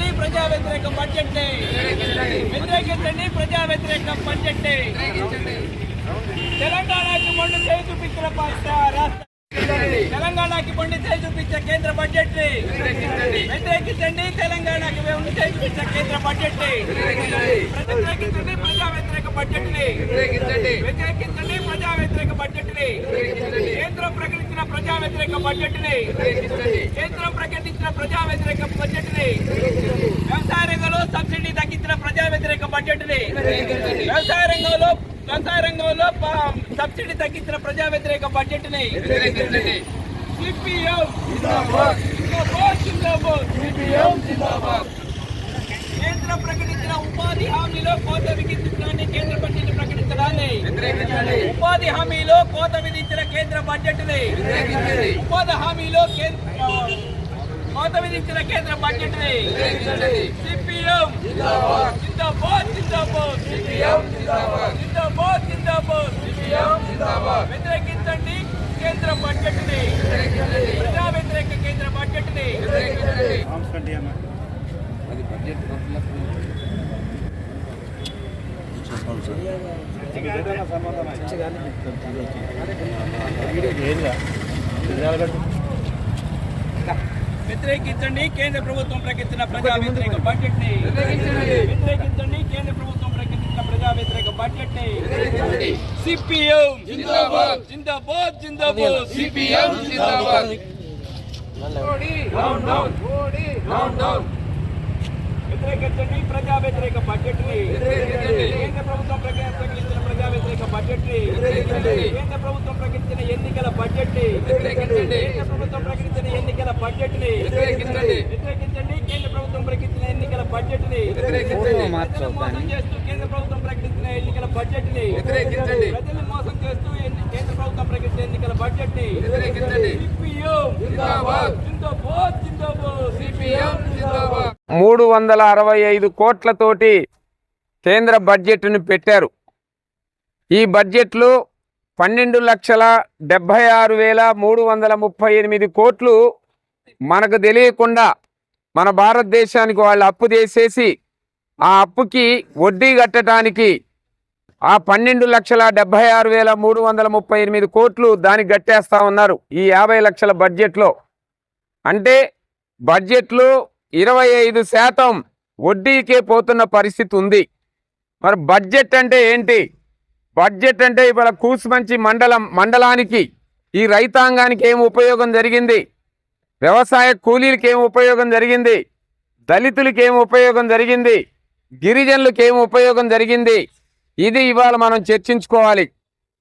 వ్యతిరేక బడ్జెట్ వ్యతిరేకించండి ప్రజా వ్యతిరేక బడ్జెట్ తెలంగాణకి మొండి చేయి చూపించిన తెలంగాణకి మొండి చేయి చూపించే కేంద్ర బడ్జెట్ వ్యతిరేకించండి. తెలంగాణకి మొండి చేయి చూపించే కేంద్ర బడ్జెట్ వ్యతిరేకించండి. ప్రజా వ్యతిరేక బడ్జెట్ వ్యతిరేకించండి ప్రజా వ్యతిరేక బడ్జెట్ని కేంద్రం ప్రకటించిన ప్రజా వ్యతిరేక బడ్జెట్ని కేంద్రం ప్రకటించిన ప్రజా వ్యతిరేక బడ్జెట్ని వ్యవసాయ రంగంలో సబ్సిడీ తగ్గించిన ప్రజా వ్యతిరేక బడ్జెట్ని వ్యవసాయ రంగంలో వ్యవసాయ రంగంలో సబ్సిడీ తగ్గించిన ప్రజా వ్యతిరేక బడ్జెట్ని సిపిఎం జిందాబాద్ జిందాబాద్ కేంద్రం ప్రకటించిన ఉపాధి హామీలో కోత విధించడాన్ని కేంద్ర బడ్జెట్ ప్రకటించడాన్ని. ఉపాధి హామీలో కోత విధించిన కేంద్ర బడ్జెట్ ఉపాధి హామీలో కేంద్ర కోత విధించిన కేంద్ర బడ్జెట్ సిపిఎం. జిందాబాద్. జిందాబాద్ జిందాబాద్. జిందాబాద్. వ్యతిరేకించండి కేంద్ర బడ్జెట్ ప్రజా వ్యతిరేక కేంద్ర బడ్జెట్ వ్యతిరేకించండి కేంద్ర ప్రభుత్వం ప్రకటించిన ప్రజా వ్యతిరేక బడ్జెట్ని వ్యతిరేకించండి కేంద్ర ప్రభుత్వం ప్రకటించిన ప్రజా వ్యతిరేక బడ్జెట్ని సిపిఎం జిందాబాద్ జిందాబాద్ జిందాబాద్ సిపిఎం జిందాబాద్ డౌన్ డౌన్ డౌన్ డౌన్ వ్యతిరేకించండి. ప్రజా వ్యతిరేక బడ్జెట్ని కేంద్ర ప్రభుత్వం ప్రక- ప్రకటించిన ప్రజా వ్యతిరేక బడ్జెట్ని కేంద్ర ప్రభుత్వం ప్రకటించిన ఎన్నికల బడ్జెట్ని కేంద్ర ప్రభుత్వం ప్రకటించిన ఎన్నికల బడ్జెట్ని వ్యతిరేకించండి. కేంద్ర ప్రభుత్వం ప్రకటించిన ఎన్నికల బడ్జెట్ని మోసం చేస్తూ కేంద్ర ప్రభుత్వం ప్రకటించిన ఎన్నికల బడ్జెట్ని. ప్రజలను మోసం చేస్తూ కేంద్ర ప్రభుత్వం ప్రకటించిన ఎన్నికల బడ్జెట్ని. సిపిఎం. జిందాబాద్. జిందాబాద్. జిందాబాద్. సిపిఎం. జిందాబాద్. మూడు వందల అరవై ఐదు కోట్లతోటి కేంద్ర బడ్జెట్ను పెట్టారు. ఈ బడ్జెట్లో పన్నెండు లక్షల డెబ్భై ఆరు వేల మూడు వందల ముప్పై ఎనిమిది కోట్లు మనకు తెలియకుండా మన భారతదేశానికి వాళ్ళు అప్పు చేసేసి ఆ అప్పుకి వడ్డీ కట్టడానికి ఆ పన్నెండు లక్షల డెబ్భై ఆరు వేల మూడు వందల ముప్పై ఎనిమిది కోట్లు దానికి కట్టేస్తా ఉన్నారు ఈ యాభై లక్షల బడ్జెట్లో. అంటే బడ్జెట్లో ఇరవై ఐదు శాతం వడ్డీకే పోతున్న పరిస్థితి ఉంది. మరి బడ్జెట్ అంటే ఏంటి? బడ్జెట్ అంటే ఇవాళ కూసుమంచి మండలం మండలానికి ఈ రైతాంగానికి ఏం ఉపయోగం జరిగింది? వ్యవసాయ కూలీలకి ఏం ఉపయోగం జరిగింది? దళితులకి ఏం ఉపయోగం జరిగింది? గిరిజనులకు ఏం ఉపయోగం జరిగింది? ఇది ఇవాళ మనం చర్చించుకోవాలి.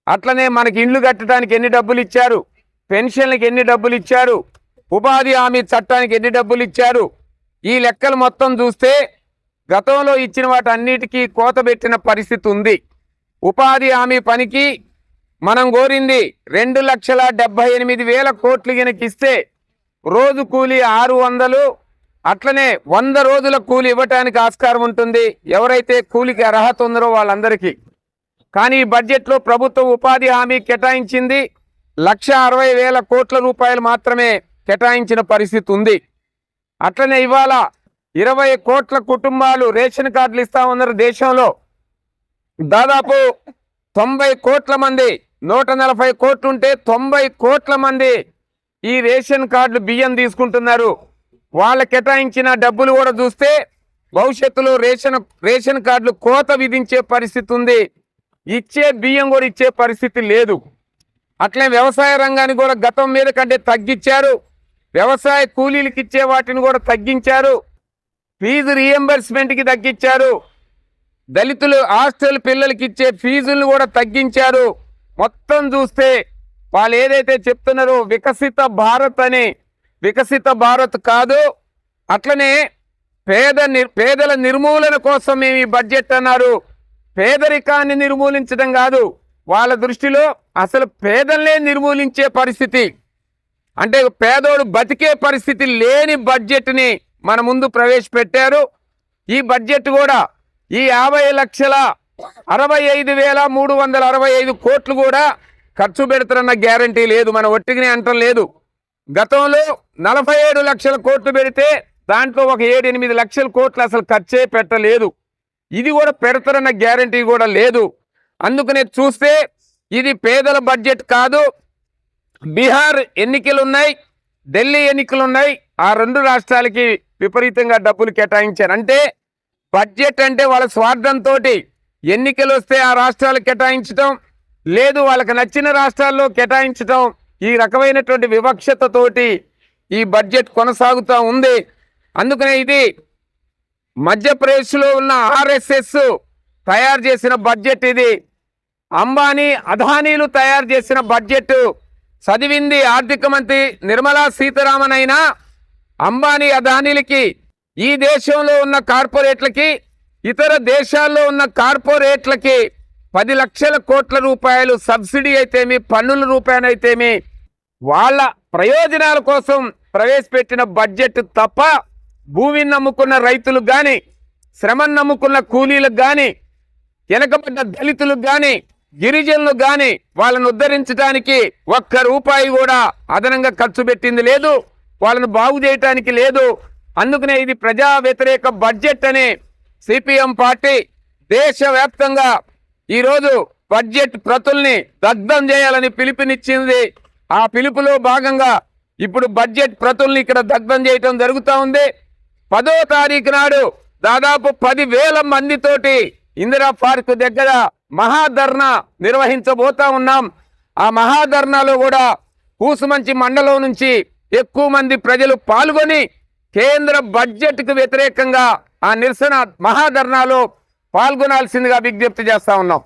అట్లనే మనకి ఇండ్లు కట్టడానికి ఎన్ని డబ్బులు ఇచ్చారు? పెన్షన్లకు ఎన్ని డబ్బులు ఇచ్చారు? ఉపాధి హామీ చట్టానికి ఎన్ని డబ్బులు ఇచ్చారు? ఈ లెక్కలు మొత్తం చూస్తే గతంలో ఇచ్చిన వాటి అన్నిటికీ కోత పెట్టిన పరిస్థితి ఉంది. ఉపాధి హామీ పనికి మనం కోరింది రెండు లక్షల డెబ్బై ఎనిమిది వేల కోట్లు గినక ఇస్తే రోజు కూలీ ఆరు వందలు అట్లనే వంద రోజుల కూలి ఇవ్వటానికి ఆస్కారం ఉంటుంది. ఎవరైతే కూలికి అర్హత ఉందరో వాళ్ళందరికీ. కానీ ఈ బడ్జెట్లో ప్రభుత్వం ఉపాధి హామీ కేటాయించింది. లక్ష అరవై వేల కోట్ల రూపాయలు మాత్రమే కేటాయించిన పరిస్థితి ఉంది. అట్లనే ఇవాళ ఇరవై కోట్ల కుటుంబాలు రేషన్ కార్డులు ఇస్తా ఉన్నారు దేశంలో. దాదాపు తొంభై కోట్ల మంది నూట నలభై కోట్లుంటే తొంభై కోట్ల మంది ఈ రేషన్ కార్డులు బియ్యం తీసుకుంటున్నారు. వాళ్ళ కేటాయించిన డబ్బులు కూడా చూస్తే భవిష్యత్తులో రేషన్ రేషన్ కార్డులు కోత విధించే పరిస్థితి ఉంది. ఇచ్చే బియ్యం కూడా ఇచ్చే పరిస్థితి లేదు. అట్లే వ్యవసాయ రంగాన్ని కూడా గతం మీద కంటే తగ్గించారు. వ్యవసాయ కూలీలకు ఇచ్చే వాటిని కూడా తగ్గించారు. ఫీజు రీఎంబర్స్మెంట్కి తగ్గించారు. దళితులు హాస్టల్ పిల్లలకి ఇచ్చే ఫీజులను కూడా తగ్గించారు. మొత్తం చూస్తే వాళ్ళు ఏదైతే చెప్తున్నారో వికసిత భారత్ అని వికసిత భారత్ కాదు. అట్లనే పేద నిర్ పేదల నిర్మూలన కోసం మేము ఈ బడ్జెట్ అన్నారు. పేదరికాన్ని నిర్మూలించడం కాదు. వాళ్ళ దృష్టిలో అసలు పేదల్నే నిర్మూలించే పరిస్థితి. అంటే పేదోడు బతికే పరిస్థితి లేని బడ్జెట్ని మన ముందు ప్రవేశపెట్టారు. ఈ బడ్జెట్ కూడా ఈ యాభై లక్షల అరవై ఐదు వేల మూడు వందల అరవై ఐదు కోట్లు కూడా ఖర్చు పెడతారన్న గ్యారంటీ లేదు. మన ఒట్టిగానే అంటం లేదు. గతంలో నలభై ఏడు లక్షల కోట్లు పెడితే దాంట్లో ఒక ఏడు ఎనిమిది లక్షల కోట్లు అసలు ఖర్చే పెట్టలేదు. ఇది కూడా పెడతారన్న గ్యారంటీ కూడా లేదు. అందుకనే చూస్తే ఇది పేదల బడ్జెట్ కాదు. బీహార్ ఎన్నికలు ఉన్నాయి ఢిల్లీ ఎన్నికలు ఉన్నాయి ఆ రెండు రాష్ట్రాలకి విపరీతంగా డబ్బులు కేటాయించారు. అంటే బడ్జెట్ అంటే వాళ్ళ స్వార్థంతో ఎన్నికలు వస్తే ఆ రాష్ట్రాలు కేటాయించడం లేదు వాళ్ళకి నచ్చిన రాష్ట్రాల్లో కేటాయించడం ఈ రకమైనటువంటి వివక్షతతోటి ఈ బడ్జెట్ కొనసాగుతూ ఉంది. అందుకనే ఇది మధ్యప్రదేశ్లో ఉన్న ఆర్ఎస్ఎస్ తయారు చేసిన బడ్జెట్ ఇది. అంబానీ అధానీలు తయారు చేసిన బడ్జెట్ చదివింది ఆర్థిక మంత్రి నిర్మలా సీతారామన్ అయినా అంబానీ అదానీలకి ఈ దేశంలో ఉన్న కార్పొరేట్లకి ఇతర దేశాల్లో ఉన్న కార్పొరేట్లకి పది లక్షల కోట్ల రూపాయలు సబ్సిడీ అయితేమి పన్నుల రూపాయనైతేమి వాళ్ళ ప్రయోజనాల కోసం ప్రవేశపెట్టిన బడ్జెట్ తప్ప భూమిని నమ్ముకున్న రైతులకు కానీ శ్రమను నమ్ముకున్న కూలీలకు కానీ వెనకబడ్డ దళితులకు కానీ గిరిజనులు గాని వాళ్ళను ఉద్ధరించడానికి ఒక్క రూపాయి కూడా అదనంగా ఖర్చు పెట్టింది లేదు. వాళ్ళను బాగు చేయటానికి లేదు. అందుకనే ఇది ప్రజా వ్యతిరేక బడ్జెట్ అని సిపిఎం పార్టీ దేశవ్యాప్తంగా ఈరోజు బడ్జెట్ ప్రతుల్ని దగ్ధం చేయాలని పిలుపునిచ్చింది. ఆ పిలుపులో భాగంగా ఇప్పుడు బడ్జెట్ ప్రతుల్ని ఇక్కడ దగ్ధం చేయటం జరుగుతూ ఉంది. పదో తారీఖు నాడు దాదాపు పదివేల మందితోటి ఇందిరా పార్క్ దగ్గర మహాధర్నా నిర్వహించబోతా ఉన్నాం. ఆ మహాధర్నాలో కూడా కూసుమంచి మండలం నుంచి ఎక్కువ మంది ప్రజలు పాల్గొని కేంద్ర బడ్జెట్కు వ్యతిరేకంగా ఆ నిరసన మహాధర్నాలో పాల్గొనాల్సిందిగా విజ్ఞప్తి చేస్తా ఉన్నాం.